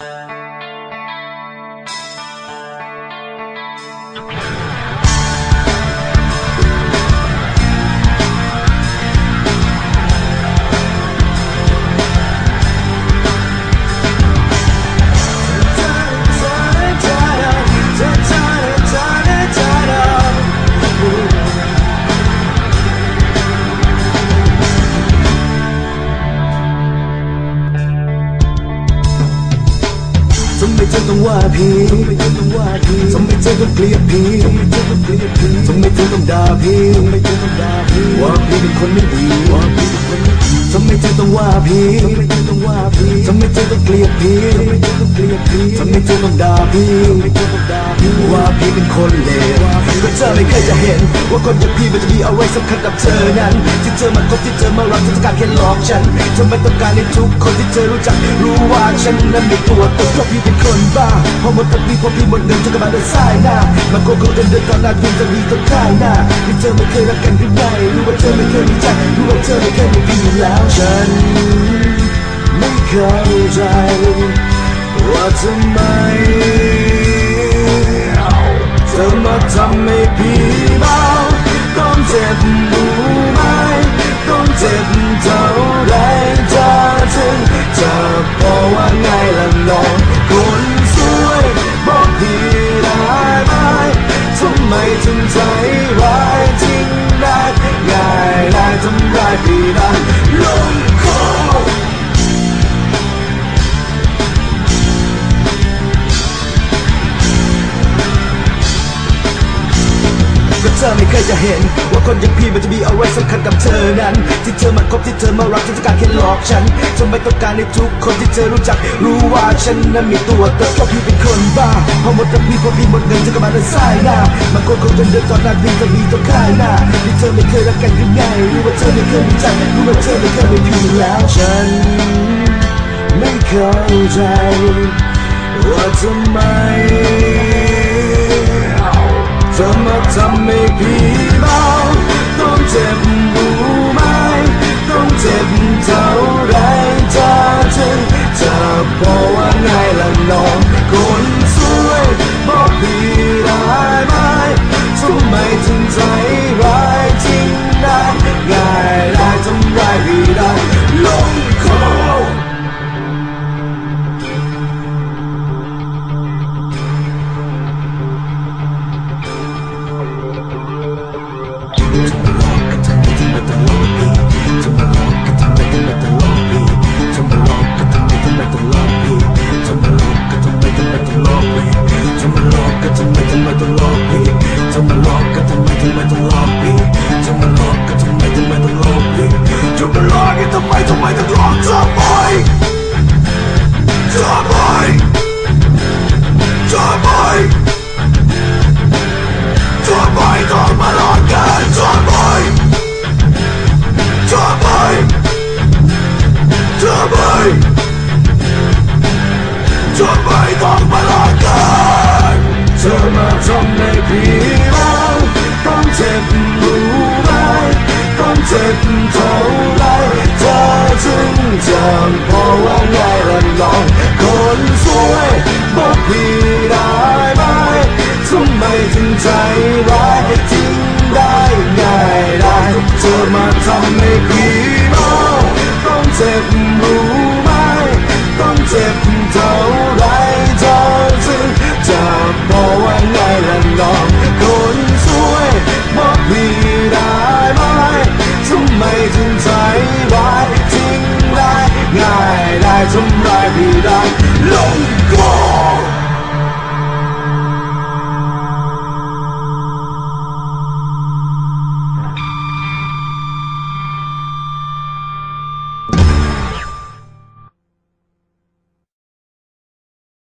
ท ว่าผีทำไมเธอต้องว่าพี่ทำไมเธอต้องเกลียดผีทำไมเธอต้องเกลียดพี่ทำไมเธอต้องด่าผีทำไมเธอต้องด่าพีว่าพีเป็นคนไม่ดีว่าพี่เป็นคนไม่ดีทำไมเธอต้องว่าพี ทำไมเธอต้องว่าพี่ทำไมเธอต้องเกลียดพี่ทำไมเธอต้องเกลียดพี่ทำไมเธอต้องด่าพี่ทำไมเธอต้องด่าพีว่าพี่เป็นคนเลวก็เธอไม่เคยจะเห็น ว่าคนอย่างพี่มันจะมีอะไรสำคัญกับเธอนั้น ที่เธอมาคบที่เธอมารักเธอต้องการแค่หลอกฉันเธอไม่ต้องการให้ทุกคนที่เธอรู้จักรู้ว่าฉันนั้นมีตัวตนเพราะพี่เป็นคนบ้าพอหมดกับพี่พอพี่หมดเงินเธอก็มาเดินสายหน้ามาโกงกันเดินตอนหน้าพี่จะมีตัวข้างหน้าที่เธอไม่เคยรักกันหรือไม่รู้ว่าเธอไม่เคยมีใจรู้ว่าเธอไม่เคยมีพี่อยู่แล้วฉัน ไม่เข้าใจว่าทำไมเธอมาทำให้พี่เมาต้องเจ็บรู้ไหมต้องเจ็บเท่าไรเธอถึงจะพอว่าไงล่ะน้องคนสวยบอกพี่ได้ไหมทำไมถึงใจร้ายทิ้งได้ง่ายได้ทำร้ายพี่ได้ อไม่เคยจะเห็น ว่าคนอย่างพี่มันจะมีอะไรสำคัญกับเธอนั้น ที่เธอมาคบที่เธอมารักที่ต้องการแค่หลอกฉันเธอไม่ต้องการให้ทุกคนที่เธอรู้จัก รู้ว่าฉันนั้นมีตัวตนเพราะพี่เป็นคนบ้าพอหมดกับพี่พอพี่หมดเงินเธอก็มาเดินสายหน้ามันก็คงจะเดินตอนนั้นพี่จะมีตัวข้างหน้าที่เธอไม่เคยรักกันหรือไงรู้ว่าเธอไม่เคยมีใจรู้ว่าเธอไม่เคยมีพี่แล้วฉัน ไม่เข้าใจว่าทำไม เธอมาท จะมาลอกทำไมทำไมต้องหลอกทำไม เจ็บเท่าไรเธอจึงจำพอว่าไงล่ะน้อง คนสวยบอกพี่ได้ไหมทำไมถึงใจร้ายทิ้งได้ง่ายได้เธอมาทำให้พี่ ร้